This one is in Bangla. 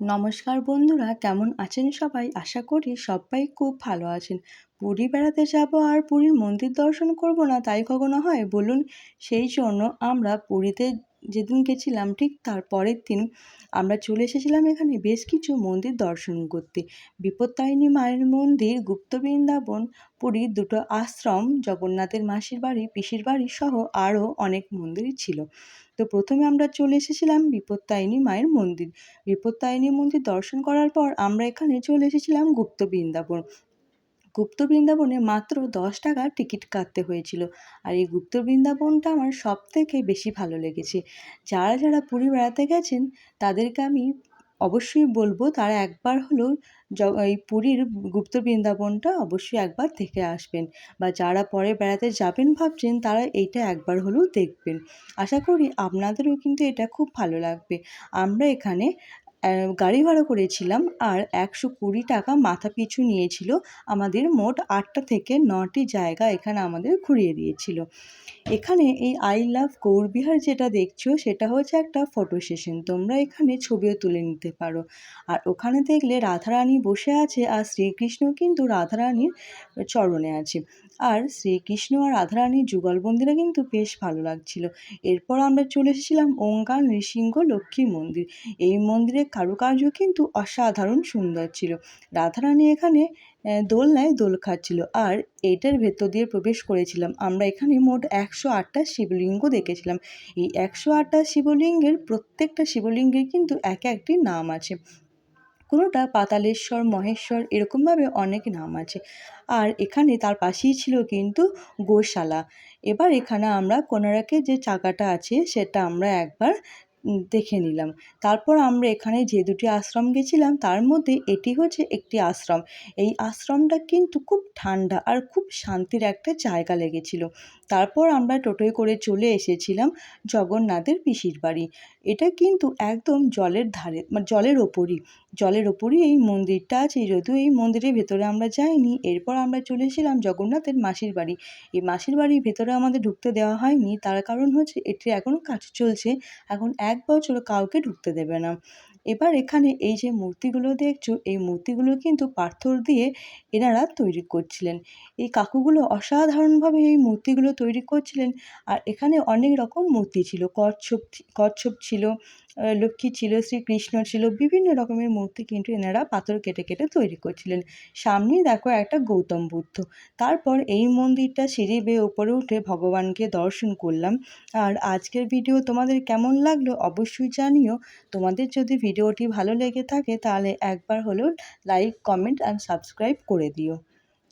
নমস্কার বন্ধুরা, কেমন আছেন সবাই? আশা করি সবাই খুব ভালো আছেন। পুরী বেড়াতে যাব আর পুরীর মন্দির দর্শন করব না তাই কখনো হয়? বলুন, সেই জন্য আমরা পুরীতে যেদিন গেছিলাম, ঠিক তার পরের দিন আমরা চলে এসেছিলাম এখানে বেশ কিছু মন্দির দর্শন করতে। বিপত্তারিণী মায়ের মন্দির, গুপ্ত বৃন্দাবন পুরীর দুটো আশ্রম, জগন্নাথের মাসির বাড়ি, পিসির বাড়ি সহ আরও অনেক মন্দির ছিল। তো প্রথমে আমরা চলে এসেছিলাম বিপত্তারিণী মায়ের মন্দির। বিপত্তারিণী মন্দির দর্শন করার পর আমরা এখানে চলে এসেছিলাম গুপ্ত বৃন্দাবন। গুপ্ত বৃন্দাবনে মাত্র দশ টাকা টিকিট কাটতে হয়েছিল। আর এই গুপ্ত বৃন্দাবনটা আমার সব থেকে বেশি ভালো লেগেছে। যারা যারা পুরী বেড়াতে গেছেন, তাদেরকে আমি অবশ্যই বলব, তারা একবার হলেও এই পুরীর গুপ্ত বৃন্দাবনটা অবশ্যই একবার দেখে আসবেন। বা যারা পরে বেড়াতে যাবেন ভাবছেন, তারা এইটা একবার হলেও দেখবেন। আশা করি আপনাদেরও কিন্তু এটা খুব ভালো লাগবে। আমরা এখানে গাড়ি ভাড়া করেছিলাম আর একশো কুড়ি টাকা মাথা পিছু নিয়েছিল। আমাদের মোট আটটা থেকে নটি জায়গা এখানে আমাদের ঘুরিয়ে দিয়েছিল। এখানে এই আই লাভ গৌরবিহার যেটা দেখছ, সেটা হচ্ছে একটা ফটো সেশন তোমরা এখানে ছবিও তুলে নিতে পারো। আর ওখানে দেখলে রাধারানী বসে আছে আর শ্রীকৃষ্ণ কিন্তু রাধারানীর চরণে আছে। আর শ্রীকৃষ্ণ আর রাধারানীর যুগলবন্দিরা কিন্তু বেশ ভালো লাগছিল। এরপর আমরা চলে এসেছিলাম ওঙ্কার নৃসিংহ লক্ষ্মী মন্দির। এই মন্দিরের কারুকার্য কিন্তু অসাধারণ সুন্দর ছিল। রাধারানী এখানে দোলনায় দোল খাচ্ছিল আর এটার ভেতর দিয়ে প্রবেশ করেছিলাম। আমরা এখানে মোট একশো আটটা শিবলিঙ্গ দেখেছিলাম। এই একশো আটটা শিবলিঙ্গের প্রত্যেকটা শিবলিঙ্গের কিন্তু এক একটি নাম আছে। কোনোটা পাতালেশ্বর, মহেশ্বর এরকমভাবে অনেক নাম আছে। আর এখানে তার পাশেই ছিল কিন্তু গোশালা। এবার এখানে আমরা কোনারকের যে চাকাটা আছে সেটা আমরা একবার দেখে নিলাম। তারপর আমরা এখানে যে দুটি আশ্রম গেছিলাম, তার মধ্যে এটি হচ্ছে একটি আশ্রম। এই আশ্রমটা কিন্তু খুব ঠান্ডা আর খুব শান্তির একটা জায়গা লেগেছিল। তারপর আমরা টোটোয় করে চলে এসেছিলাম জগন্নাথের পিসির বাড়ি। এটা কিন্তু একদম জলের ধারে মানে জলের ওপরই। জলের ওপরই এই মন্দিরটা আছে, যদিও এই মন্দিরের ভেতরে আমরা যাইনি। এরপর আমরা চলে এসেছিলাম জগন্নাথের মাসির বাড়ি। এই মাসির বাড়ির ভেতরে আমাদের ঢুকতে দেওয়া হয়নি, তার কারণ হচ্ছে এটি এখন কাজ চলছে। এখন এক বছর কাউকে ঢুকতে দেবে না এবার এখানে এই যে মূর্তিগুলো দেখছ, এই মূর্তিগুলো কিন্তু পাথর দিয়ে এনারা তৈরি করছিলেন। এই কাকুগুলো অসাধারণভাবে এই মূর্তিগুলো তৈরি করছিলেন আর এখানে অনেক রকম মূর্তি ছিল। কচ্ছপ কচ্ছপ ছিল লক্ষ্মী ছিল, শ্রীকৃষ্ণ ছিল, বিভিন্ন রকমের মূর্তি কিন্তু এনারা পাথর কেটে কেটে তৈরি করছিলেন। সামনেই দেখো একটা গৌতম বুদ্ধ। তারপর এই মন্দিরটা সিঁড়ি বেয়ে উপরে উঠে ভগবানকে দর্শন করলাম। আর আজকের ভিডিও তোমাদের কেমন লাগল অবশ্যই জানিও। তোমাদের যদি ভিডিওটি ভালো লেগে থাকে তাহলে একবার হলেও লাইক কমেন্ট অ্যান্ড সাবস্ক্রাইব করে দিও।